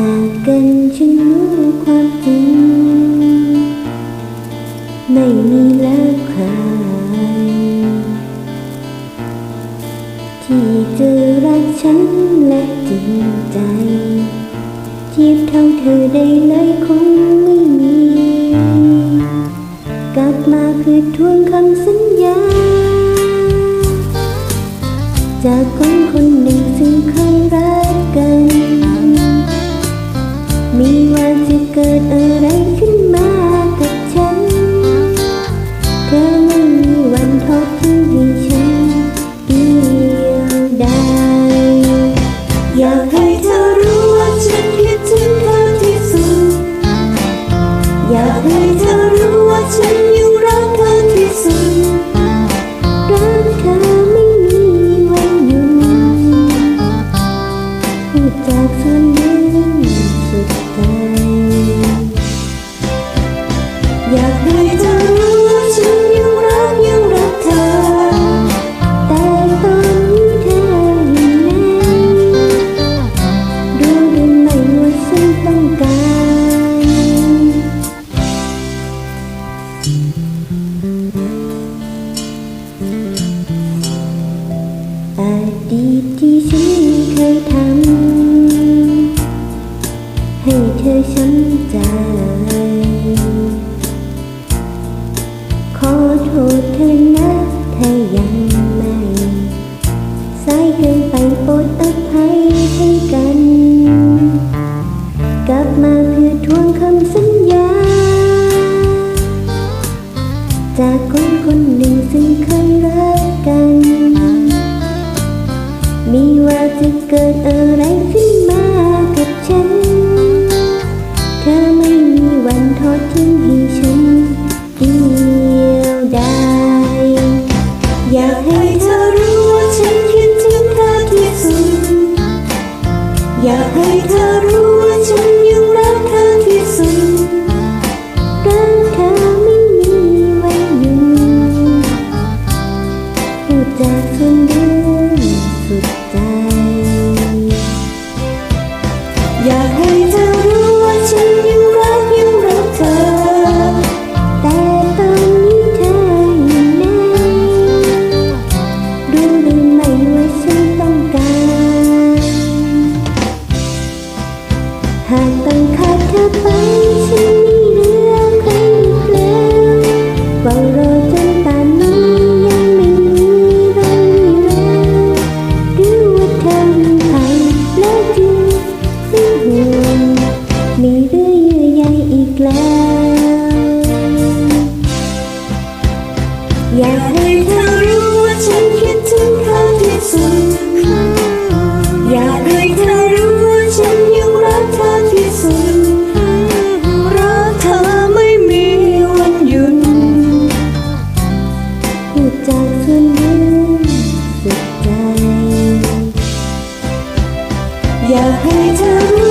จากกันฉันรู้ความจริง ไม่มีแล้วใคร ที่จะรักฉันและจริงใจ เทียบเท่าเธอได้เลยคงไม่มี กลับมาคือทวนคำสัญญา จาก desert ที่ฉันเคยทำให้เธอช้ำใจ ขอโทษเธอนะเธอยังไม่สายเกินไปโปรดอภัยให้กัน กลับมาเพื่อทวงคำสัญญา จากคน เธอรู้ว่าฉัน อยากให้เธอรู้